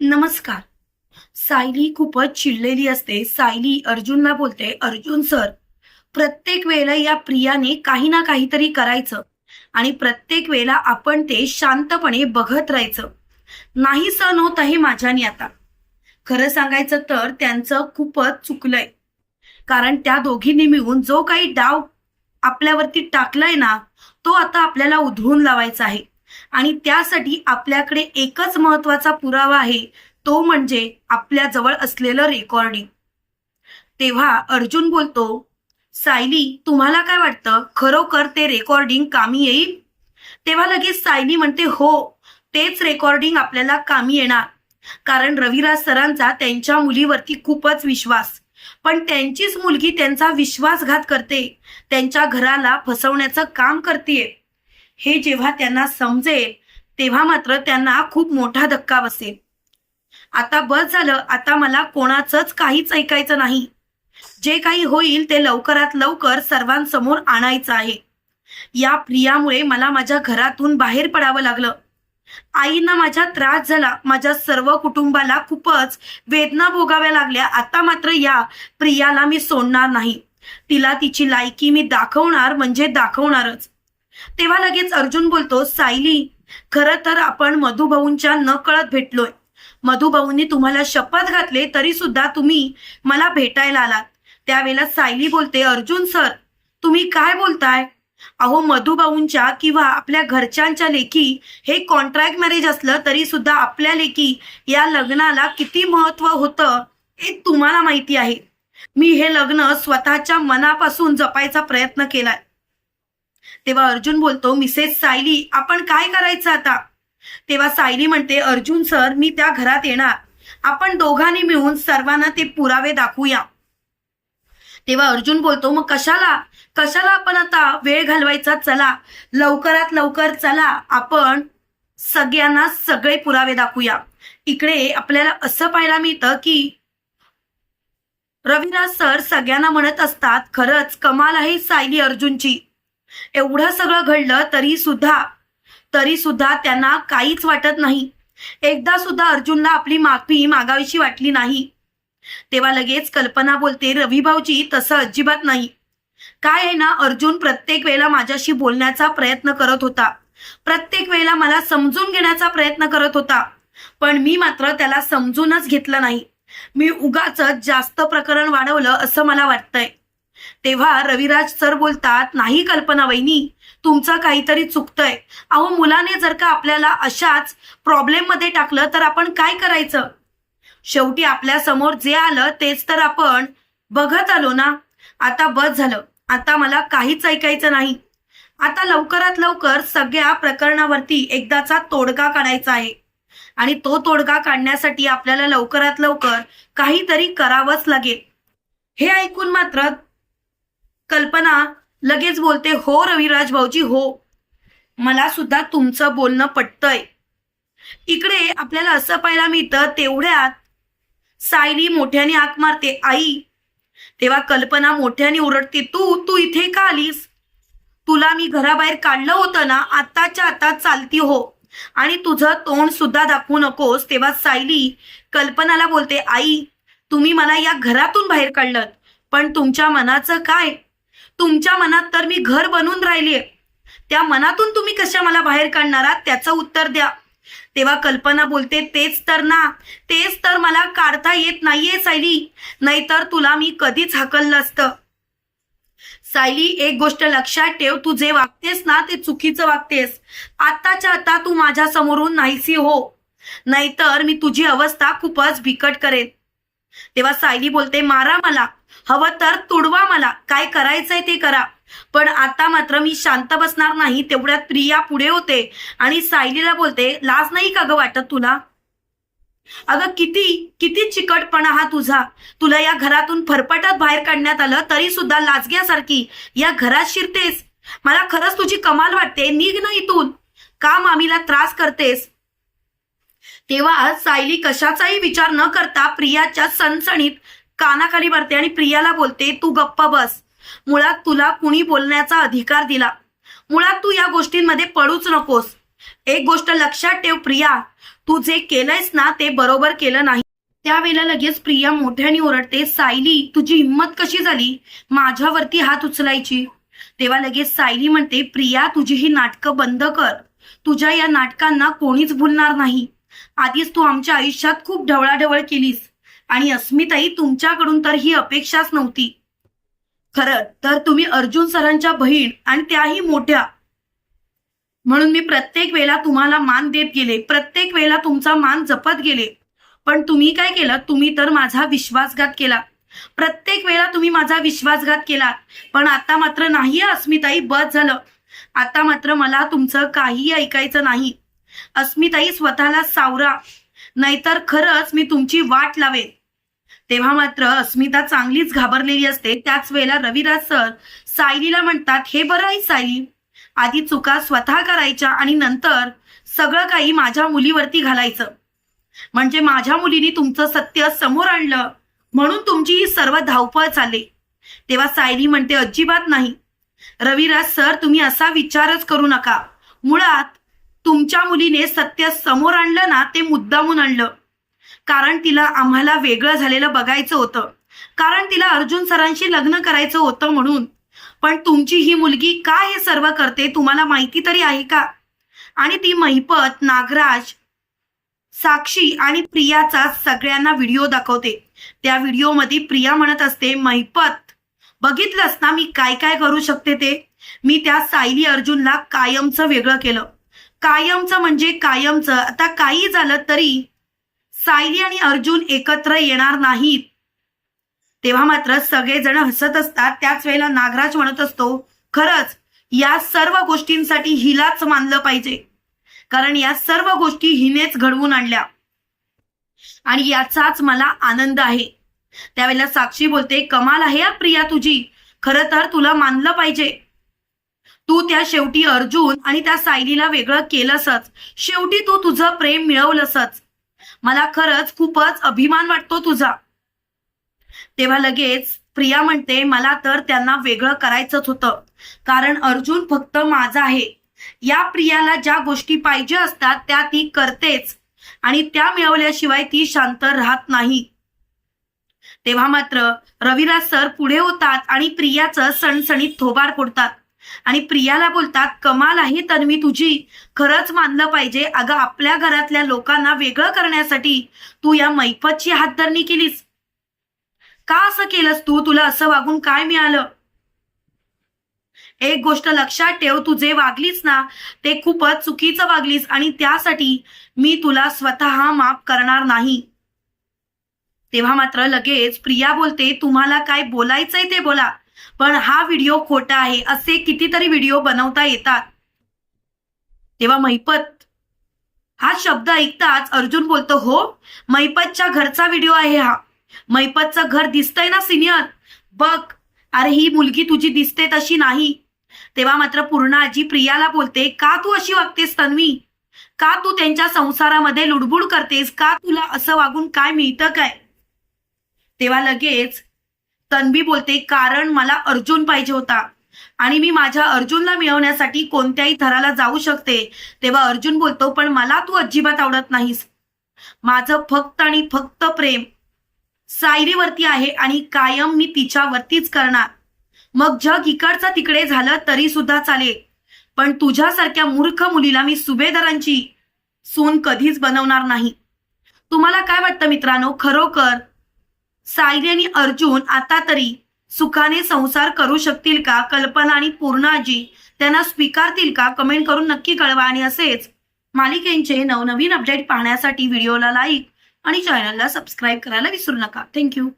नमस्कार. सायली खूपच चिडलेली असते. सायली अर्जुनला बोलते अर्जुन सर प्रत्येक वेळेला या प्रियाने काही ना काहीतरी करायचं आणि प्रत्येक वेळेला आपण ते शांतपणे बघत राहायचं. नाही सण होत आहे माझ्याने आता. खरं सांगायचं तर त्यांचं खूपच चुकलंय. कारण त्या दोघींनी मिळून जो काही डाव आपल्यावरती टाकलाय ना तो आता आपल्याला उधळून लावायचा आहे. आणि त्यासाठी आपल्याकडे एकच महत्त्वाचा पुरावा आहे तो म्हणजे आपल्या जवळ असलेलं रेकॉर्डिंग तेव्हा अर्जुन बोलतो सायली तुम्हाला काय वाटतं? खरोखर ते रेकॉर्डिंग कामी येईल? तेव्हा लगेच सायली म्हणते हो तेच रेकॉर्डिंग आपल्याला कामी येणार. कारण रविराज सरांचा त्यांच्या मुलीवरती खूपच विश्वास. पण त्यांचीच मुलगी त्यांचा विश्वासघात करते त्यांच्या घराला फसवण्याचं काम करते हे जेव्हा त्यांना समजेल तेव्हा मात्र त्यांना खूप मोठा धक्का बसेल. आता बस झालं आता मला कोणाचंच काहीच ऐकायचं नाही. जे काही होईल ते लवकरात लवकर सर्वांसमोर आणायचं आहे. या प्रियामुळे मला माझ्या घरातून बाहेर पडावं लागलं. आईंना माझा त्रास झाला माझ्या सर्व कुटुंबाला खूपच वेदना भोगाव्या लागल्या. आता मात्र या प्रियाला मी सोडणार नाही. तिला तिची लायकी मी दाखवणार म्हणजे दाखवणारच. तेव्हा लगेच अर्जुन बोलतो सायली खर तर आपण मधुभाऊंच्या न कळत भेटलोय. मधुभाऊंनी तुम्हाला शपथ घातले तरी सुद्धा तुम्ही मला भेटायला आलात. त्यावेळेला सायली बोलते अर्जुन सर तुम्ही काय बोलताय? अहो मधुभाऊंच्या किंवा आपल्या घरच्यांच्या लेखी हे कॉन्ट्रॅक्ट मॅरेज असलं तरी सुद्धा आपल्या लेखी या लग्नाला किती महत्त्व होतं हे तुम्हाला माहिती आहे. मी हे लग्न स्वतःच्या मनापासून जपायचा प्रयत्न केलाय. तेव्हा अर्जुन बोलतो मिसेस सायली आपण काय करायचं आता? तेव्हा सायली म्हणते अर्जुन सर मी त्या घरात येणार. आपण दोघांनी मिळून सर्वांना ते पुरावे दाखवूया. तेव्हा अर्जुन बोलतो मग कशाला? कशाला आपण आता वेळ घालवायचा? चला. लवकरात लवकर चला. आपण सगळ्यांना सगळे पुरावे दाखवूया. इकडे आपल्याला असं पाहायला मिळतं की रविराज सर सगळ्यांना म्हणत असतात खरंच कमाल आहे सायली अर्जुनची. एवढं सगळं घडलं तरी सुद्धा तरी सुद्धा त्यांना काहीच वाटत नाही. एकदा सुद्धा अर्जुनला आपली माफी मागावीशी वाटली नाही. तेव्हा लगेच कल्पना बोलते रवी भाऊजी तसं अजिबात नाही. काय आहे ना अर्जुन प्रत्येक वेळेला माझ्याशी बोलण्याचा प्रयत्न करत होता. प्रत्येक वेळेला मला समजून घेण्याचा प्रयत्न करत होता. पण मी मात्र त्याला समजूनच घेतलं नाही. मी उगाच जास्त प्रकरण वाढवलं असं मला वाटतंय. तेव्हा रविराज सर बोलतात नाही कल्पना वहिनी तुमचं काहीतरी चुकतंय. अहो मुलाने जर का आपल्याला अशाच प्रॉब्लेममध्ये टाकलं तर आपण काय करायचं? शेवटी आपल्यासमोर जे आलं तेच तर आपण बघत आलो ना? आता बस झालं. आता मला काहीच ऐकायचं नाही. आता लवकरात लवकर सगळ्या प्रकरणावरती एकदाचा तोडगा काढायचा आहे. आणि तो तोडगा काढण्यासाठी आपल्याला लवकरात लवकर काहीतरी करावंच लागेल. हे ऐकून मात्र कल्पना लगेच बोलते हो रविराज भाऊजी हो. मला सुद्धा तुमचं बोलणं पटतंय. इकडे आपल्याला असं पाहायला मिळतं तेवढ्यात सायली मोठ्याने आक मारते आई तेव्हा कल्पना मोठ्याने ओरडते तू तू इथे का आलीस? तुला मी घराबाहेर काढलं होतं ना आत्ताच्या आता चालती हो. आणि तुझं तोंड सुद्धा दाखवू नकोस. तेव्हा सायली कल्पनाला बोलते आई तुम्ही मला या घरातून बाहेर काढलं पण तुमच्या मनाचं काय? तुमच्या मनात तर मी घर बनून राहिलीय त्या मनातून तुम्ही कशा मला बाहेर काढणार आहात त्याचं उत्तर द्या. तेव्हा कल्पना बोलते तेच तर ना तेच तर मला काढता येत नाहीये सायली. नाहीतर तुला मी कधीच हाकललं असतं. सायली एक गोष्ट लक्षात ठेव तू जे वागतेस ना ते चुकीचं वागतेस. आत्ताच्या आता तू माझ्या समोरून नाहीसी हो. नाहीतर मी तुझी अवस्था खूपच बिकट करेन. तेव्हा सायली बोलते मारा मला. हवं तर तुडवा मला. काय करायचंय ते करा. पण आता मात्र मी शांत बसणार नाही तेवढ्यात प्रिया पुढे होते आणि सायलीला बोलते लाज नाही का ग वाटत तुला? अगं किती किती चिकटपणा हा तुझा. तुला या घरातून फरफटत बाहेर काढण्यात आलं तरी सुद्धा लाजग्यासारखी. या घरात शिरतेस. मला खरंच तुझी कमाल वाटते. निघ ना इथून. का मामीला त्रास करतेस? तेव्हा सायली कशाचाही विचार न करता प्रियाच्या सणसणीत कानाखाली भरते आणि प्रियाला बोलते तू गप्पा बस. मुळात तुला कुणी बोलण्याचा अधिकार दिला. मुळात तू या गोष्टींमध्ये पडूच नकोस. एक गोष्ट लक्षात ठेव प्रिया. तू जे केलंयस ना ते बरोबर केलं नाही. त्यावेळेला लगेच प्रिया मोठ्याने ओरडते सायली तुझी हिंमत कशी झाली? माझ्यावरती हात उचलायची. तेव्हा लगेच सायली म्हणते प्रिया तुझी ही नाटकं बंद कर. तुझ्या या नाटकांना कोणीच भुलणार नाही. आधीच तू आमच्या आयुष्यात खूप ढवळाढवळ केलीस. आणि अस्मिताई तुमच्याकडून तर ही अपेक्षाच नव्हती. खरं तर तुम्ही अर्जुन सरांच्या बहीण आणि त्याही मोठ्या. म्हणून मी प्रत्येक वेळेला तुम्हाला मान देत गेले प्रत्येक वेळेला तुमचा मान जपत गेले. पण तुम्ही काय केलं? तुम्ही तर माझा विश्वासघात केला. प्रत्येक वेळेला तुम्ही माझा विश्वासघात केला. पण आता मात्र नाही अस्मिताई बस झालं. आता मात्र मला तुमचं काही ऐकायचं नाही. अस्मिताई स्वतःला सावरा. नाहीतर खरंच मी तुमची वाट लावेन. तेव्हा मात्र अस्मिता चांगलीच घाबरलेली असते. त्याच वेळेला रविराज सर सायलीला म्हणतात हे बरं आहे सायली. आधी चुका स्वतः करायच्या आणि नंतर सगळं काही माझ्या मुलीवरती घालायचं. म्हणजे माझ्या मुलीने तुमचं सत्य समोर आणलं म्हणून तुमची ही सर्व धावपळ चालली. तेव्हा सायली म्हणते अजिबात नाही. रविराज सर तुम्ही असा विचारच करू नका. मुळात तुमच्या मुलीने सत्य समोर आणलं ना ते मुद्दामून आणलं. कारण तिला आम्हाला वेगळं झालेलं बघायचं होतं. कारण तिला अर्जुन सरांशी लग्न करायचं होतं म्हणून. पण तुमची ही मुलगी का हे सर्व करते तुम्हाला माहिती तरी आहे का? आणि ती महिपत नागराज साक्षी आणि प्रियाचा सगळ्यांना व्हिडिओ दाखवते. त्या व्हिडिओमध्ये प्रिया म्हणत असते महिपत बघितलंस ना मी काय काय करू शकते ते? मी त्या सायली अर्जुनला कायमचं वेगळं केलं. कायमचं म्हणजे कायमचं. आता काही झालं तरी सायली आणि अर्जुन एकत्र येणार नाहीत. तेव्हा मात्र सगळेजण हसत असतात. त्याच वेळेला नागराज म्हणत असतो खरंच या सर्व गोष्टींसाठी हिलाच मानलं पाहिजे. कारण या सर्व गोष्टी हिनेच घडवून आणल्या. आणि याचाच मला आनंद आहे. त्यावेळेला साक्षी बोलते कमाल आहे या प्रिया तुझी. खरं तर तुला मानलं पाहिजे. तू त्या शेवटी अर्जुन आणि त्या सायलीला वेगळं केलंसच. शेवटी तू तुझं प्रेम मिळवलंसच. मला खरंच खूपच अभिमान वाटतो तुझा. तेव्हा लगेच प्रिया म्हणते मला तर त्यांना वेगळं करायचंच होतं. कारण अर्जुन फक्त माझा आहे. या प्रियाला ज्या गोष्टी पाहिजे असतात त्या ती करतेच. आणि त्या मिळवल्याशिवाय ती शांत राहत नाही. तेव्हा मात्र रविराज सर पुढे होतात आणि प्रियाचं सणसणीत थोबार फोडतात. आणि प्रियाला बोलतात कमाल आहे तन्वी तुझी. खरंच मानलं पाहिजे. अगं आपल्या घरातल्या लोकांना वेगळं करण्यासाठी तू या मैफतची हातधरणी केलीस. का असं केलंस तू? तुला असं वागून काय मिळालं? एक गोष्ट लक्षात ठेव तू जे वागलीस ना ते खूपच चुकीचं वागलीस आणि त्यासाठी मी तुला स्वतः माफ करणार नाही. तेव्हा मात्र लगेच प्रिया बोलते तुम्हाला काय बोलायचंय ते बोला. पण हा व्हिडिओ खोटा आहे. असे कितीतरी व्हिडिओ बनवता येतात. तेव्हा महिपत हा शब्द ऐकताच अर्जुन बोलतो हो महिपतच्या घरचा व्हिडिओ आहे हा. महिपतचं घर दिसतंय ना सिनियर बघ अरे ही मुलगी तुझी दिसते तशी नाही. तेव्हा मात्र पूर्णाजी प्रियाला बोलते का तू अशी वागतेस तन्वी? का तू त्यांच्या संसारामध्ये लुडबुड करतेस? का तुला असं वागून काय मिळतं काय? तेव्हा लगेच तन्वी बोलते कारण मला अर्जुन पाहिजे होता आणि मी माझ्या अर्जुनला मिळवण्यासाठी कोणत्याही थराला जाऊ शकते. तेव्हा अर्जुन बोलतो पण मला तू अजिबात आवडत नाहीस. माझं फक्त आणि फक्त प्रेम सायरीवरती आहे आणि कायम मी तिच्यावरतीच करणार. मग जग इकडचं तिकडे झालं तरी सुद्धा चालेल. पण तुझ्यासारख्या मूर्ख मुलीला मी सुभेदारांची सून कधीच बनवणार नाही. तुम्हाला काय वाटतं मित्रांनो? खरोखर सायरी आणि अर्जुन आता तरी सुखाने संसार करू शकतील का? कल्पना आणि पूर्णाजी त्यांना स्वीकारतील का? कमेंट करून नक्की कळवा आणि असेच मालिकेंचे नवनवीन अपडेट पाहण्यासाठी व्हिडिओला लाईक आणि चॅनलला सबस्क्राईब करायला विसरू नका. थँक्यू